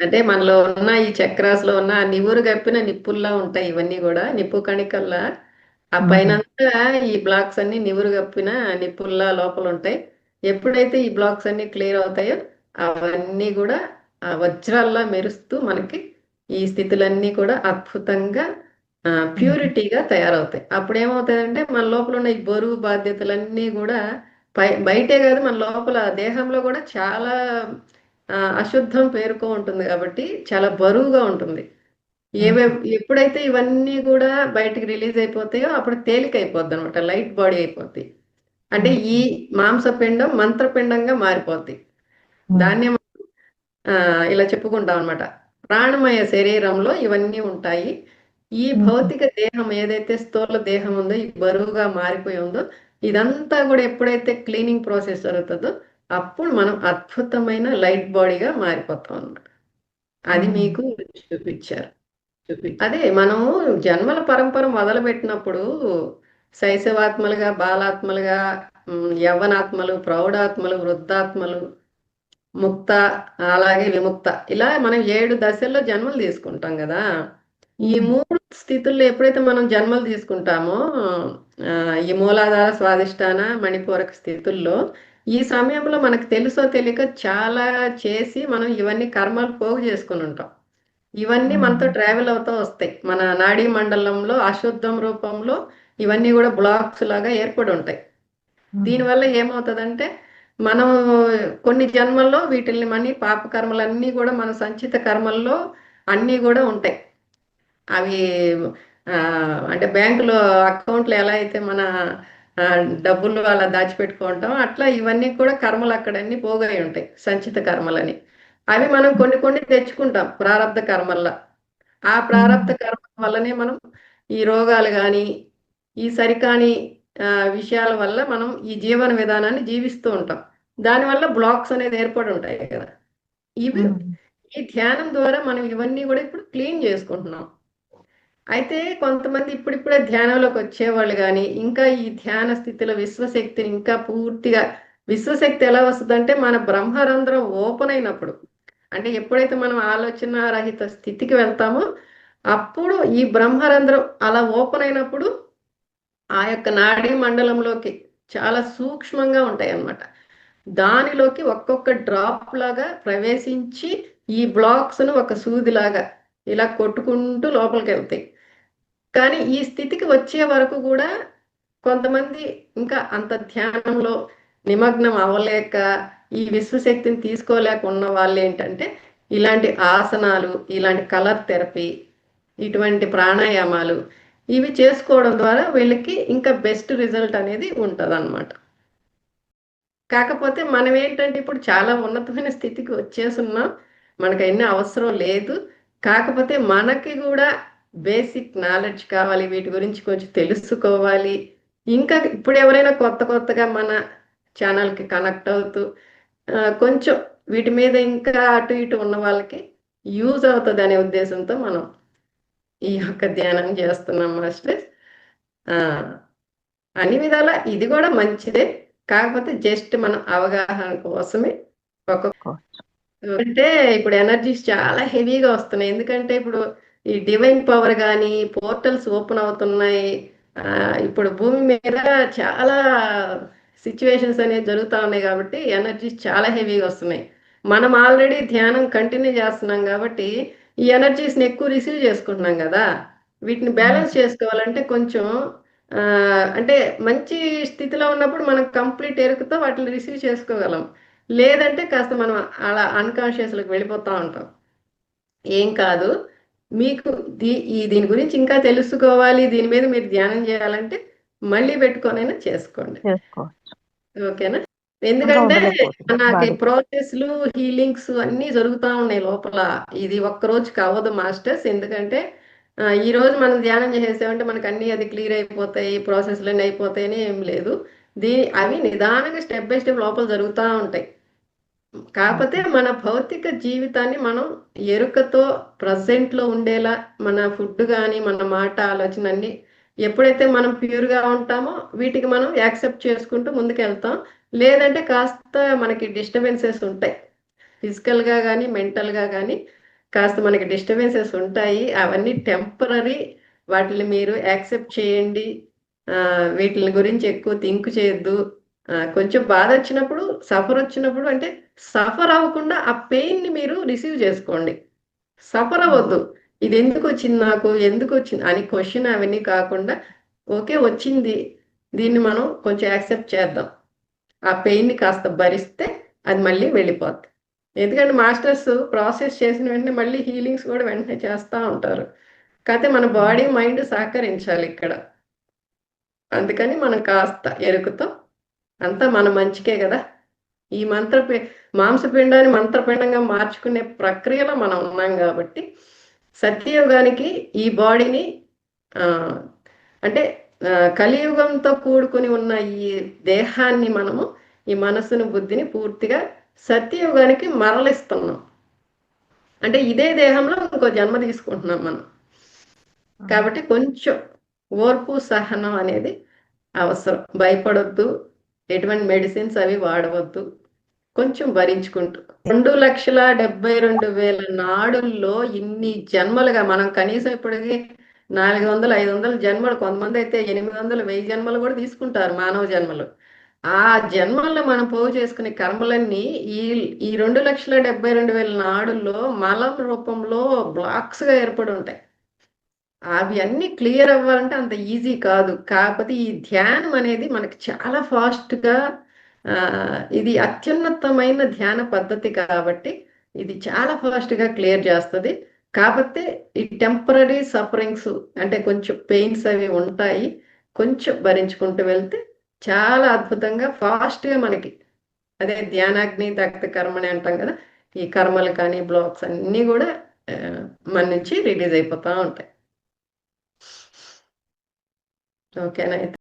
అంటే మనలో ఉన్న ఈ చక్రాస్లో ఉన్న ఆ నివురు గప్పిన నిప్పుల్లా ఉంటాయి ఇవన్నీ కూడా నిప్పు కణికల్లా. ఆ. పైన ఈ బ్లాక్స్ అన్ని నివురు గప్పిన నిప్పుల్లా లోపల ఉంటాయి. ఎప్పుడైతే ఈ బ్లాక్స్ అన్ని క్లియర్ అవుతాయో అవన్నీ కూడా ఆ వజ్రాల్లా మెరుస్తూ మనకి ఈ స్థితులన్నీ కూడా అద్భుతంగా ప్యూరిటీగా తయారవుతాయి. అప్పుడు ఏమవుతాయంటే మన లోపల ఉన్న ఈ బరువు బాధ్యతలన్నీ కూడా బయటే కాదు మన లోపల దేహంలో కూడా చాలా అశుద్ధం పేరుకో ఉంటుంది కాబట్టి చాలా బరువుగా ఉంటుంది. ఏవే ఎప్పుడైతే ఇవన్నీ కూడా బయటికి రిలీజ్ అయిపోతాయో అప్పుడు తేలిక అయిపోద్ది అనమాట లైట్ బాడీ అయిపోద్ది. అంటే ఈ మాంసపిండం మంత్రపిండంగా మారిపోద్ది. దాన్నే ఆ, ఇలా చెప్పుకుంటాం అనమాట ప్రాణమయ శరీరంలో ఇవన్నీ ఉంటాయి. ఈ. భౌతిక దేహం ఏదైతే స్థూల దేహం ఉందో ఈ బరువుగా మారిపోయి ఉందో ఇదంతా కూడా ఎప్పుడైతే క్లీనింగ్ ప్రాసెస్ జరుగుతుందో అప్పుడు మనం అద్భుతమైన లైట్ బాడీగా మారిపోతాం అన్నమాట. అది. మీకు చూపించారు. చూపి అదే మనము జన్మల పరంపర మొదలుపెట్టినప్పుడు శైశవాత్మలుగా బాలాత్మలుగా యవ్వనాత్మలు ప్రౌఢాత్మలు వృద్ధాత్మలు ముక్త అలాగే విముక్త ఇలా మనం ఏడు దశల్లో జన్మలు తీసుకుంటాం కదా. ఈ మూడు స్థితుల్లో ఎప్పుడైతే మనం జన్మలు తీసుకుంటామో ఈ మూలాధార స్వాదిష్టాన మణిపూరక స్థితుల్లో ఈ సమయంలో మనకు తెలుసో తెలియక చాలా చేసి మనం ఇవన్నీ కర్మలు పోగు చేసుకుని ఉంటాం. ఇవన్నీ మనతో ట్రావెల్ అవుతూ వస్తాయి. మన నాడీ మండలంలో అశుద్ధం రూపంలో ఇవన్నీ కూడా బ్లాక్స్ లాగా ఏర్పడి ఉంటాయి. దీనివల్ల ఏమవుతుందంటే మనం కొన్ని జన్మల్లో వీటిల్ని మన పాప కర్మలన్నీ కూడా మన సంచిత కర్మల్లో అన్నీ కూడా ఉంటాయి. అవి అంటే బ్యాంకులో అకౌంట్లు ఎలా అయితే మన డబ్బులు అలా దాచిపెట్టుకుంటాం. అట్లా ఇవన్నీ కూడా కర్మలు అక్కడ అన్ని పోగై ఉంటాయి సంచిత కర్మలని. అవి మనం కొన్ని కొన్ని తెచ్చుకుంటాం ప్రారంధ కర్మల్లా. ఆ ప్రారంధ కర్మ వల్లనే మనం ఈ రోగాలు కానీ ఈ సరికాని విషయాల వల్ల మనం ఈ జీవన విధానాన్ని జీవిస్తూ ఉంటాం. దానివల్ల బ్లాక్స్ అనేది ఏర్పడి ఉంటాయి కదా. ఇవి ఈ ధ్యానం ద్వారా మనం ఇవన్నీ కూడా ఇప్పుడు క్లీన్ చేసుకుంటున్నాం. అయితే కొంతమంది ఇప్పుడిప్పుడే ధ్యానంలోకి వచ్చేవాళ్ళు కానీ ఇంకా ఈ ధ్యాన స్థితిలో విశ్వశక్తిని ఇంకా పూర్తిగా విశ్వశక్తి ఎలా వస్తుందంటే మన బ్రహ్మరంధ్రం ఓపెన్ అయినప్పుడు. అంటే ఎప్పుడైతే మనం ఆలోచన రహిత స్థితికి వెళ్తామో అప్పుడు ఈ బ్రహ్మరంధ్రం అలా ఓపెన్ అయినప్పుడు ఆ యొక్క నాడీ మండలంలోకి చాలా సూక్ష్మంగా ఉంటాయి అన్నమాట దానిలోకి ఒక్కొక్క డ్రాప్ లాగా ప్రవేశించి ఈ బ్లాక్స్ను ఒక ఒక సూదిలాగా ఇలా కొట్టుకుంటూ లోపలికి వెళ్తాయి. కానీ ఈ స్థితికి వచ్చే వరకు కూడా కొంతమంది ఇంకా అంత ధ్యానంలో నిమగ్నం అవ్వలేక ఈ విశ్వశక్తిని తీసుకోలేక ఉన్న వాళ్ళు ఏంటంటే ఇలాంటి ఆసనాలు ఇలాంటి కలర్ థెరపీ ఇటువంటి ప్రాణాయామాలు ఇవి చేసుకోవడం ద్వారా వీళ్ళకి ఇంకా బెస్ట్ రిజల్ట్ అనేది ఉంటుంది అనమాట కాకపోతే మనం ఏంటంటే ఇప్పుడు చాలా ఉన్నతమైన స్థితికి వచ్చేసున్నాం. మనకు అన్ని అవసరం లేదు. కాకపోతే మనకి కూడా బేసిక్ నాలెడ్జ్ కావాలి వీటి గురించి కొంచెం తెలుసుకోవాలి. ఇంకా ఇప్పుడు ఎవరైనా కొత్త కొత్తగా మన ఛానల్కి కనెక్ట్ అవుతూ కొంచెం వీటి మీద ఇంకా అటు ఇటు ఉన్న వాళ్ళకి యూజ్ అవుతుంది అనే ఉద్దేశంతో మనం ఈ యొక్క ధ్యానం చేస్తున్నాం మాస్టర్స్ అన్ని విధాల ఇది కూడా మంచిదే. కాకపోతే జస్ట్ మన అవగాహన కోసమే ఒక అంటే ఇప్పుడు ఎనర్జీస్ చాలా హెవీగా వస్తున్నాయి. ఎందుకంటే ఇప్పుడు ఈ డివైన్ పవర్ కానీ పోర్టల్స్ ఓపెన్ అవుతున్నాయి. ఇప్పుడు భూమి మీద చాలా సిచ్యువేషన్స్ అనేవి జరుగుతూ ఉన్నాయి కాబట్టి ఎనర్జీస్ చాలా హెవీగా వస్తున్నాయి. మనం ఆల్రెడీ ధ్యానం కంటిన్యూ చేస్తున్నాం కాబట్టి ఈ ఎనర్జీస్ని ఎక్కువ రిసీవ్ చేసుకుంటున్నాం కదా. వీటిని బ్యాలెన్స్ చేసుకోవాలంటే కొంచెం అంటే మంచి స్థితిలో ఉన్నప్పుడు మనం కంప్లీట్ ఎరుకుతో వాటిని రిసీవ్ చేసుకోగలం. లేదంటే కాస్త మనం అలా అన్కాన్షియస్లోకి వెళ్ళిపోతూ ఉంటాం. ఏం కాదు. మీకు దీ ఈ దీని గురించి ఇంకా తెలుసుకోవాలి. దీని మీద మీరు ధ్యానం చేయాలంటే మళ్ళీ పెట్టుకొనైనా చేసుకోండి. ఓకేనా? ఎందుకంటే. నాకు. ప్రాసెస్లు హీలింగ్స్ అన్నీ జరుగుతూ ఉన్నాయి లోపల. ఇది ఒక్క రోజుకి అవ్వదు మాస్టర్స్. ఎందుకంటే ఈ రోజు మనం ధ్యానం చేసేసామంటే మనకు అన్ని అది క్లియర్ అయిపోతాయి ప్రాసెస్లు అన్నీ అయిపోతాయని ఏం లేదు. దీ అవి నిదానంగా స్టెప్ బై స్టెప్ లోపల జరుగుతూ ఉంటాయి. కాకపోతే మన భౌతిక జీవితాన్ని మనం ఎరుకతో present లో ఉండేలా మన ఫుడ్ కానీ మన మాట ఆలోచన అన్ని ఎప్పుడైతే మనం pure గా ఉంటామో వీటికి మనం యాక్సెప్ట్ చేసుకుంటూ ముందుకు వెళ్తాం లేదంటే కాస్త మనకి డిస్టర్బెన్సెస్ ఉంటాయి. Physical గా కానీ మెంటల్గా కానీ కాస్త మనకి డిస్టర్బెన్సెస్ ఉంటాయి. అవన్నీ టెంపరరీ వాటిని మీరు యాక్సెప్ట్ చేయండి. వీటిని గురించి ఎక్కువ థింక్ చేయొద్దు. కొంచెం బాధ వచ్చినప్పుడు సఫర్ వచ్చినప్పుడు అంటే సఫర్ అవ్వకుండా ఆ పెయిన్ని మీరు రిసీవ్ చేసుకోండి. సఫర్ అవ్వద్దు. ఇది ఎందుకు వచ్చింది నాకు? ఎందుకు వచ్చింది? అని క్వశ్చన్ అవన్నీ కాకుండా ఓకే వచ్చింది. దీన్ని మనం కొంచెం యాక్సెప్ట్ చేద్దాం. ఆ పెయిన్ని కాస్త భరిస్తే అది మళ్ళీ వెళ్ళిపోద్ది. ఎందుకంటే మాస్టర్స్ ప్రాసెస్ చేసిన వెంటనే మళ్ళీ హీలింగ్స్ కూడా వెంటనే చేస్తూ ఉంటారు. కాకపోతే మన బాడీ మైండ్ సహకరించాలి ఇక్కడ. అందుకని మనం కాస్త ఎరుకుతో. అంతా మన మంచికే కదా. ఈ మంత్ర మాంసపిండాన్ని మంత్రపిండంగా మార్చుకునే ప్రక్రియలో మనం ఉన్నాం కాబట్టి సత్యయుగానికి ఈ బాడీని అంటే కలియుగంతో కూడుకుని ఉన్న ఈ దేహాన్ని మనము ఈ మనసును బుద్ధిని పూర్తిగా సత్యయుగానికి మరలిస్తున్నాం. అంటే ఇదే దేహంలో ఇంకో జన్మ తీసుకుంటున్నాం మనం. కాబట్టి కొంచెం ఓర్పు సహనం అనేది అవసరం. భయపడొద్దు. ఎటువంటి మెడిసిన్స్ అవి వాడవద్దు. కొంచెం భరించుకుంటూ. రెండు లక్షల డెబ్బై రెండు వేల నాడుల్లో ఇన్ని జన్మలుగా మనం కనీసం ఇప్పటికి నాలుగు వందలు ఐదు వందల జన్మలు కొంతమంది అయితే ఎనిమిది వందలు వెయ్యి జన్మలు కూడా తీసుకుంటారు మానవ జన్మలు. ఆ జన్మల్లో మనం పోగు చేసుకునే కర్మలన్నీ ఈ ఈ రెండు లక్షల డెబ్బై రెండు వేల నాడుల్లో మలం రూపంలో బ్లాక్స్గా ఏర్పడి ఉంటాయి. అవి అన్ని క్లియర్ అవ్వాలంటే అంత ఈజీ కాదు. కాకపోతే ఈ ధ్యానం అనేది మనకి చాలా ఫాస్ట్గా ఇది అత్యున్నతమైన ధ్యాన పద్ధతి కాబట్టి ఇది చాలా ఫాస్ట్గా క్లియర్ చేస్తుంది. కాకపోతే ఈ టెంపరీ సఫరింగ్స్ అంటే కొంచెం పెయిన్స్ అవి ఉంటాయి. కొంచెం భరించుకుంటూ వెళ్తే చాలా అద్భుతంగా ఫాస్ట్గా మనకి అదే ధ్యానాగ్ని దగ్ధ కర్మని అంటాం కదా ఈ కర్మలు కానీ బ్లాక్స్ అన్నీ కూడా మన నుంచి రిలీజ్ అయిపోతూ ఉంటాయి. ఓకేనా?